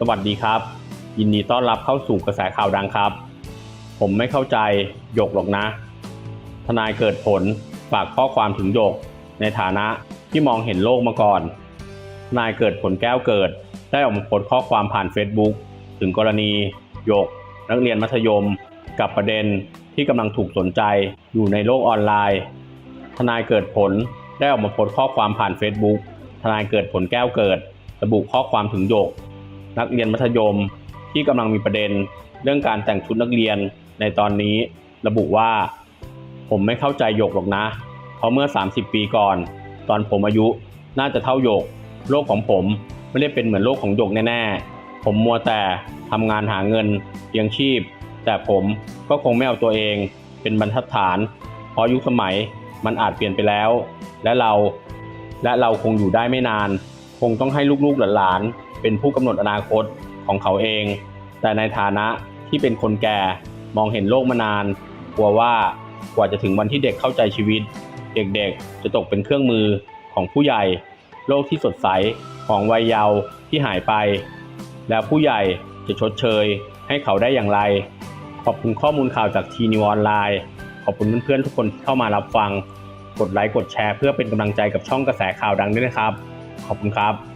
สวัสดีครับ ยินดีต้อนรับเข้าสู่กระแสข่าวดังครับ ผมไม่เข้าใจหยกหรอกนะ ทนายเกิดผลฝากข้อความถึงหยก ในฐานะที่มองเห็นโลกมาก่อน ทนายเกิดผลแก้วเกิด ได้ออกมาโพสต์ข้อความผ่าน Facebook ถึงกรณีหยก นักเรียนมัธยม กับประเด็นที่กำลังถูกสนใจอยู่ในโลกออนไลน์ ทนายเกิดผลได้ออกมาโพสต์ข้อความผ่าน Facebook ทนายเกิดผลแก้วเกิด ระบุข้อความถึงหยก นักเรียนมัธยม ที่กำลังมีประเด็น เรื่องการแต่งชุดนักเรียนในตอนนี้ระบุว่า ผมไม่เข้าใจหยกหรอกนะ เพราะเมื่อ 30 ปีก่อน ตอนผมอายุน่าจะเท่าหยก โลกของผมไม่ได้เป็นเหมือนโลกของหยกแน่ๆ ผมมัวแต่ทำงานหาเงินเลี้ยงชีพ แต่ผมก็คงไม่เอาตัวเองเป็นบรรทัดฐาน เพราะยุคสมัยมันอาจเปลี่ยนไปแล้ว และเราและเราคงอยู่ได้ไม่นาน คงต้องให้ลูกๆหลาน เป็นผู้กำหนดอนาคตของเขาเอง แต่ในฐานะที่เป็นคนแก่มองเห็นโลกมานาน กลัวว่ากว่าจะถึงวันที่เด็กเข้าใจชีวิต เด็กๆ จะตกเป็นเครื่องมือของผู้ใหญ่ โลกที่สดใสของวัยเยาว์ที่หายไป แล้วผู้ใหญ่จะชดเชย ให้เขาได้อย่างไร ขอบคุณข้อมูลข่าวจากทีนิวออนไลน์ขอบคุณเพื่อนๆทุกคนที่เข้ามารับฟัง กดไลค์กดแชร์เพื่อเป็นกำลังใจกับช่องกระแสข่าวดังด้วยนะครับ ขอบคุณครับ